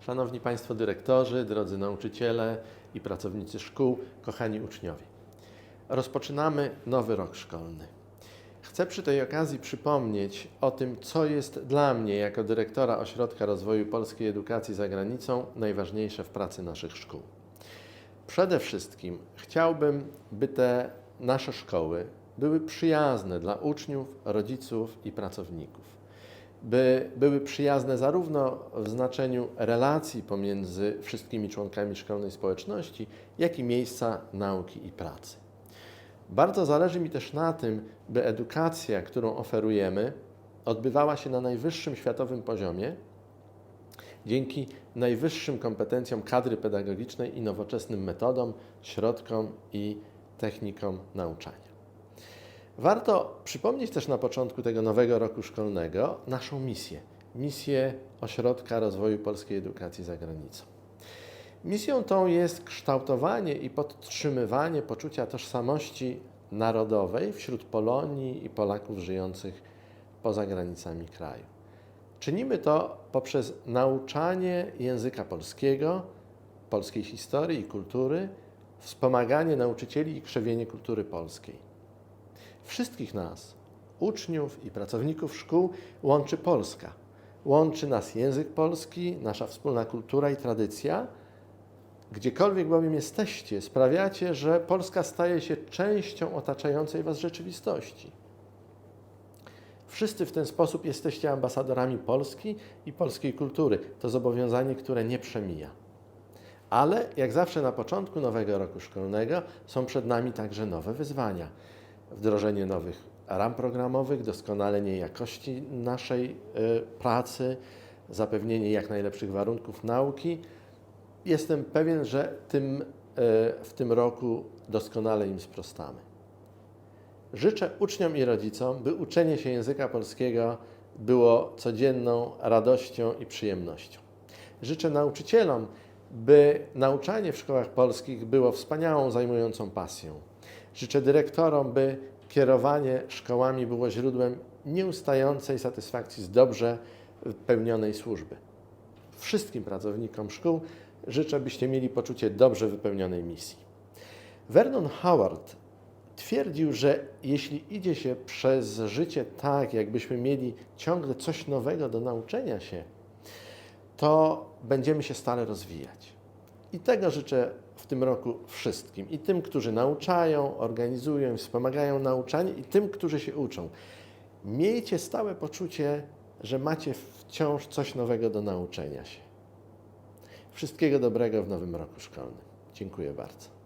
Szanowni Państwo dyrektorzy, drodzy nauczyciele i pracownicy szkół, kochani uczniowie. Rozpoczynamy nowy rok szkolny. Chcę przy tej okazji przypomnieć o tym, co jest dla mnie, jako dyrektora Ośrodka Rozwoju Polskiej Edukacji za Granicą, najważniejsze w pracy naszych szkół. Przede wszystkim chciałbym, by te nasze szkoły były przyjazne dla uczniów, rodziców i pracowników. By były przyjazne zarówno w znaczeniu relacji pomiędzy wszystkimi członkami szkolnej społeczności, jak i miejsca nauki i pracy. Bardzo zależy mi też na tym, by edukacja, którą oferujemy, odbywała się na najwyższym światowym poziomie, dzięki najwyższym kompetencjom kadry pedagogicznej i nowoczesnym metodom, środkom i technikom nauczania. Warto przypomnieć też na początku tego nowego roku szkolnego naszą misję misję Ośrodka Rozwoju Polskiej Edukacji za Granicą. Misją tą jest kształtowanie i podtrzymywanie poczucia tożsamości narodowej wśród Polonii i Polaków żyjących poza granicami kraju. Czynimy to poprzez nauczanie języka polskiego, polskiej historii i kultury, wspomaganie nauczycieli i krzewienie kultury polskiej. Wszystkich nas, uczniów i pracowników szkół, łączy Polska. Łączy nas język polski, nasza wspólna kultura i tradycja. Gdziekolwiek bowiem jesteście, sprawiacie, że Polska staje się częścią otaczającej Was rzeczywistości. Wszyscy w ten sposób jesteście ambasadorami Polski i polskiej kultury. To zobowiązanie, które nie przemija. Ale jak zawsze na początku nowego roku szkolnego są przed nami także nowe wyzwania. Wdrożenie nowych ram programowych, doskonalenie jakości naszej y, pracy, zapewnienie jak najlepszych warunków nauki. Jestem pewien, że tym, y, w tym roku doskonale im sprostamy. Życzę uczniom i rodzicom, by uczenie się języka polskiego było codzienną radością i przyjemnością. Życzę nauczycielom, by nauczanie w szkołach polskich było wspaniałą, zajmującą pasją. Życzę dyrektorom, by kierowanie szkołami było źródłem nieustającej satysfakcji z dobrze pełnionej służby. Wszystkim pracownikom szkół życzę, byście mieli poczucie dobrze wypełnionej misji. Vernon Howard twierdził, że jeśli idzie się przez życie tak, jakbyśmy mieli ciągle coś nowego do nauczenia się, to będziemy się stale rozwijać. I tego życzę w tym roku wszystkim. I tym, którzy nauczają, organizują, wspomagają nauczanie, i tym, którzy się uczą. Miejcie stałe poczucie, że macie wciąż coś nowego do nauczenia się. Wszystkiego dobrego w nowym roku szkolnym. Dziękuję bardzo.